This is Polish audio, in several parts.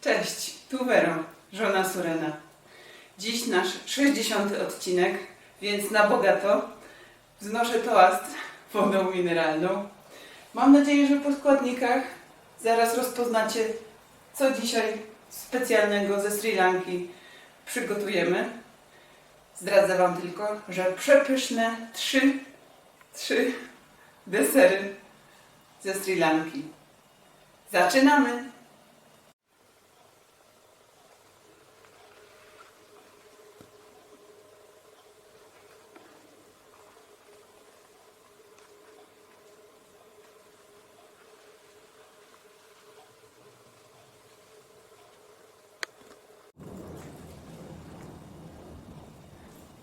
Cześć, tu Wero, żona Surena. Dziś nasz 60. odcinek, więc na bogato wznoszę toast wodą mineralną. Mam nadzieję, że po składnikach zaraz rozpoznacie, co dzisiaj specjalnego ze Sri Lanki przygotujemy. Zdradzę Wam tylko, że przepyszne trzy, trzy desery ze Sri Lanki. Zaczynamy!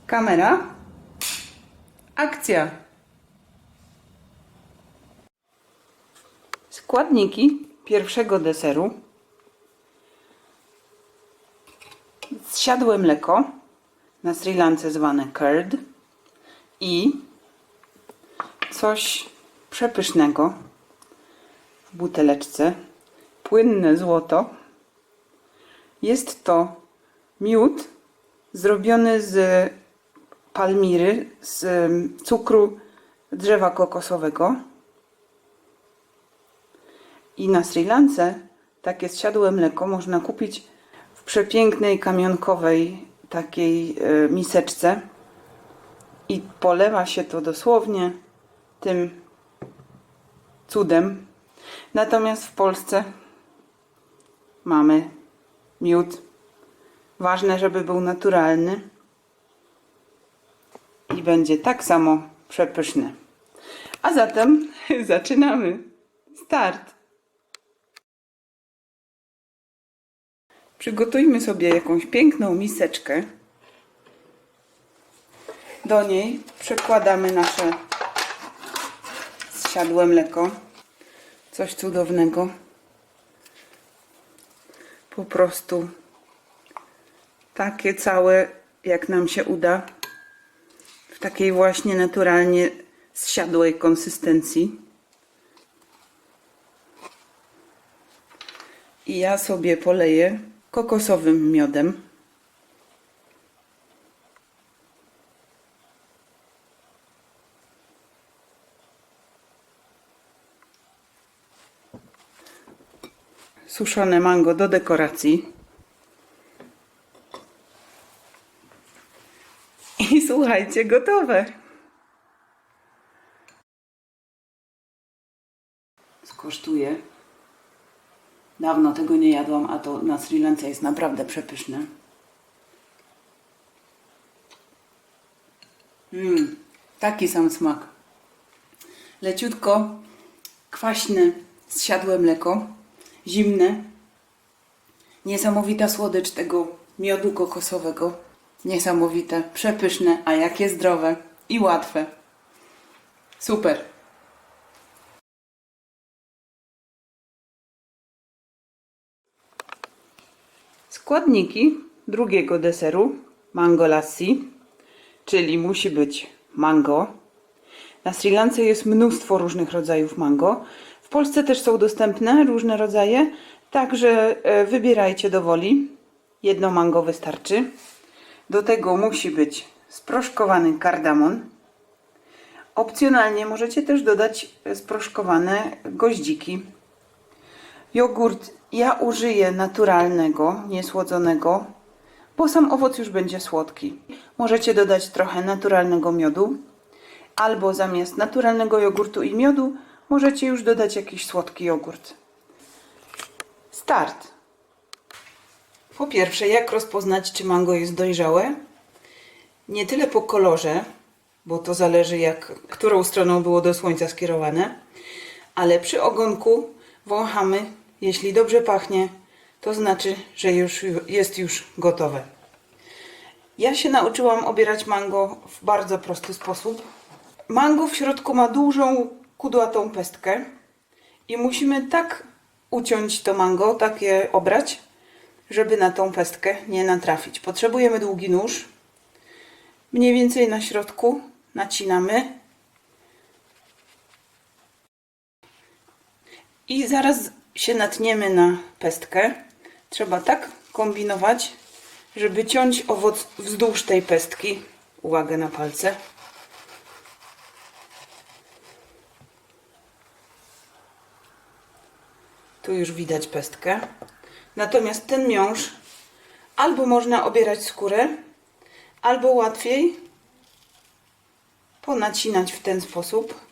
Kamera. Akcja. Składniki pierwszego deseru. Zsiadłe mleko, na Sri Lance zwane curd i coś przepysznego w buteleczce, płynne złoto. Jest to miód zrobiony z palmiry, z cukru drzewa kokosowego. I na Sri Lance takie zsiadłe mleko można kupić w przepięknej kamionkowej takiej e, miseczce i polewa się to dosłownie tym cudem. Natomiast w Polsce mamy miód. Ważne, żeby był naturalny i będzie tak samo przepyszny. A zatem zaczynamy. Start. Przygotujmy sobie jakąś piękną miseczkę. Do niej przekładamy nasze zsiadłe mleko. Coś cudownego. Po prostu takie całe, jak nam się uda, takiej właśnie naturalnie zsiadłej konsystencji. I ja sobie poleję kokosowym miodem. Suszone mango do dekoracji. I słuchajcie, gotowe. Skosztuję. Dawno tego nie jadłam, a to na Sri Lance jest naprawdę przepyszne. Mmm, taki sam smak. Leciutko, kwaśne, zsiadłe mleko, zimne. Niesamowita słodycz tego miodu kokosowego. Niesamowite, przepyszne, a jakie zdrowe i łatwe. Super. Składniki drugiego deseru mango lassi, czyli musi być mango. Na Sri Lance jest mnóstwo różnych rodzajów mango. W Polsce też są dostępne różne rodzaje, także e, wybierajcie do woli. Jedno mango wystarczy. Do tego musi być sproszkowany kardamon. Opcjonalnie możecie też dodać sproszkowane goździki. Jogurt ja użyję naturalnego, niesłodzonego, bo sam owoc już będzie słodki. Możecie dodać trochę naturalnego miodu, albo zamiast naturalnego jogurtu i miodu możecie już dodać jakiś słodki jogurt. Start. Po pierwsze, jak rozpoznać, czy mango jest dojrzałe? Nie tyle po kolorze, bo to zależy, jak, którą stroną było do słońca skierowane, ale przy ogonku wąchamy. Jeśli dobrze pachnie, to znaczy, że już jest już gotowe. Ja się nauczyłam obierać mango w bardzo prosty sposób. Mango w środku ma dużą, kudłatą pestkę i musimy tak uciąć to mango, tak je obrać, żeby na tą pestkę nie natrafić. Potrzebujemy długi nóż. Mniej więcej na środku nacinamy. I zaraz się natniemy na pestkę. trzeba tak kombinować, żeby ciąć owoc wzdłuż tej pestki. Uwagę na palce. Tu już widać pestkę. Natomiast ten miąższ albo można obierać skórę, albo łatwiej ponacinać w ten sposób.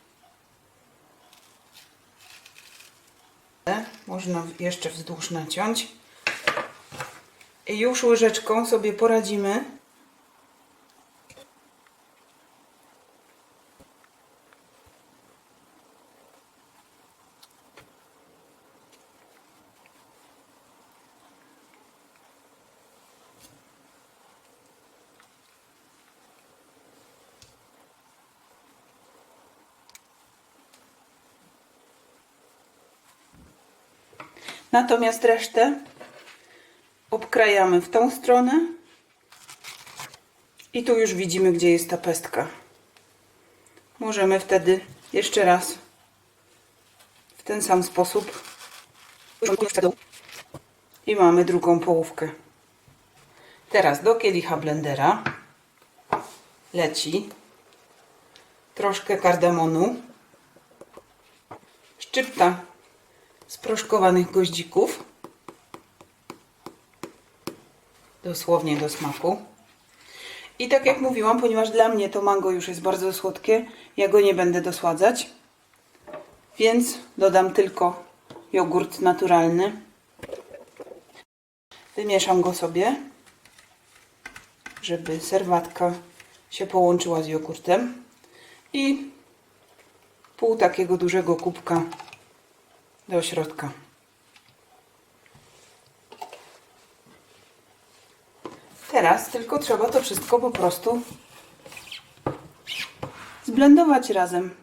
Można jeszcze wzdłuż naciąć. I już łyżeczką sobie poradzimy. Natomiast resztę obkrajamy w tą stronę. I tu już widzimy, gdzie jest ta pestka. Możemy wtedy jeszcze raz w ten sam sposób i mamy drugą połówkę. Teraz do kielicha blendera leci troszkę kardamonu, szczypta sproszkowanych goździków, dosłownie do smaku. I tak jak mówiłam, ponieważ dla mnie to mango już jest bardzo słodkie, ja go nie będę dosładzać, więc dodam tylko jogurt naturalny. Wymieszam go sobie, żeby serwatka się połączyła z jogurtem i pół takiego dużego kubka do środka. Teraz tylko trzeba to wszystko po prostu zblendować razem.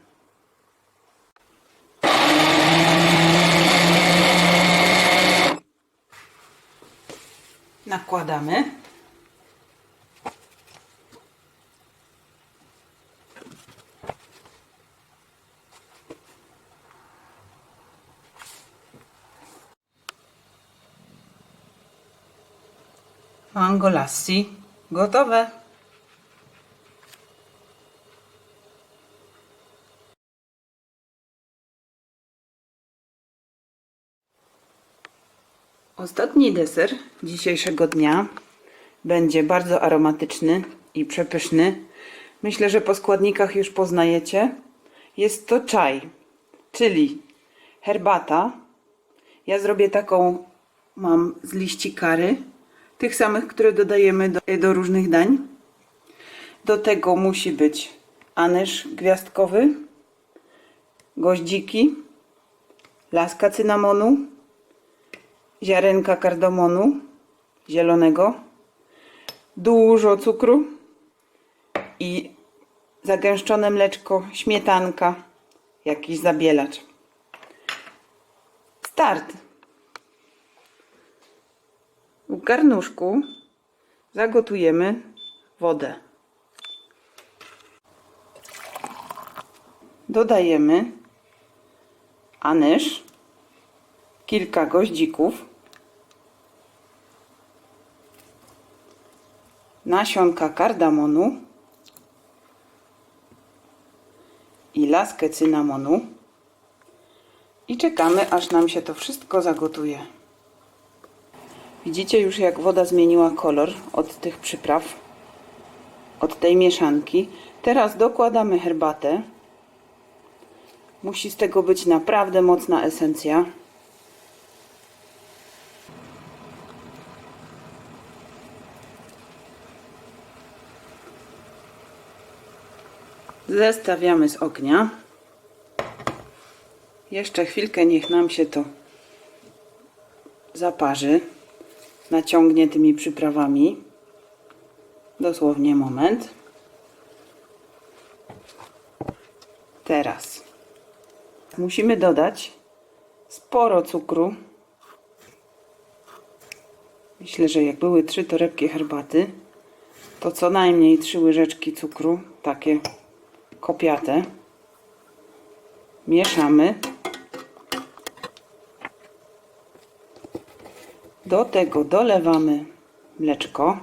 Nakładamy. Mango lassi gotowe. Ostatni deser dzisiejszego dnia będzie bardzo aromatyczny i przepyszny. Myślę, że po składnikach już poznajecie. Jest to czaj, czyli herbata. Ja zrobię taką, mam z liści kary, tych samych, które dodajemy do, do różnych dań. Do tego musi być anyż gwiazdkowy, goździki, laska cynamonu, ziarenka kardamonu zielonego, dużo cukru i zagęszczone mleczko, śmietanka, jakiś zabielacz. Start! W garnuszku zagotujemy wodę. Dodajemy anyż, kilka goździków, nasionka kardamonu i laskę cynamonu i czekamy aż nam się to wszystko zagotuje. Widzicie już jak woda zmieniła kolor od tych przypraw, od tej mieszanki. Teraz dokładamy herbatę. Musi z tego być naprawdę mocna esencja. Zestawiamy z ognia. Jeszcze chwilkę niech nam się to zaparzy naciągnie tymi przyprawami. Dosłownie moment. Teraz musimy dodać sporo cukru. Myślę, że jak były trzy torebki herbaty, to co najmniej trzy łyżeczki cukru, takie kopiate. Mieszamy. Do tego dolewamy mleczko.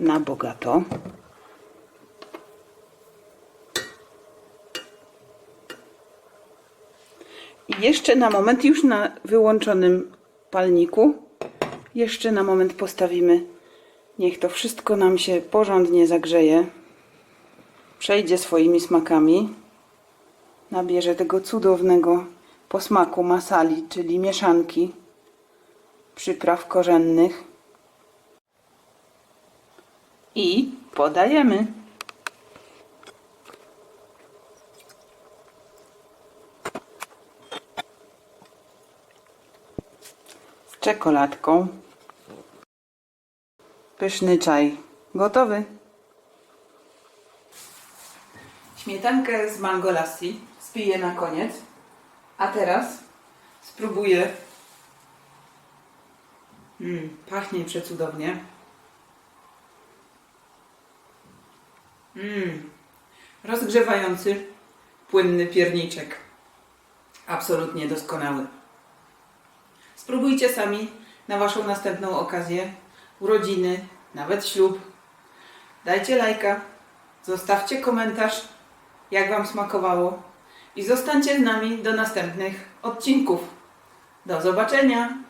Na bogato. I jeszcze na moment, już na wyłączonym palniku, jeszcze na moment postawimy. Niech to wszystko nam się porządnie zagrzeje. Przejdzie swoimi smakami. Nabierze tego cudownego posmaku masali, czyli mieszanki przypraw korzennych. I podajemy. z czekoladką. Pyszny czaj gotowy. Śmietankę z mango lassi spiję na koniec. A teraz spróbuję. Mm, pachnie przecudownie. Mm, rozgrzewający, płynny pierniczek. Absolutnie doskonały. Spróbujcie sami na Waszą następną okazję, urodziny, nawet ślub. Dajcie lajka, zostawcie komentarz, jak Wam smakowało i zostańcie z nami do następnych odcinków. Do zobaczenia!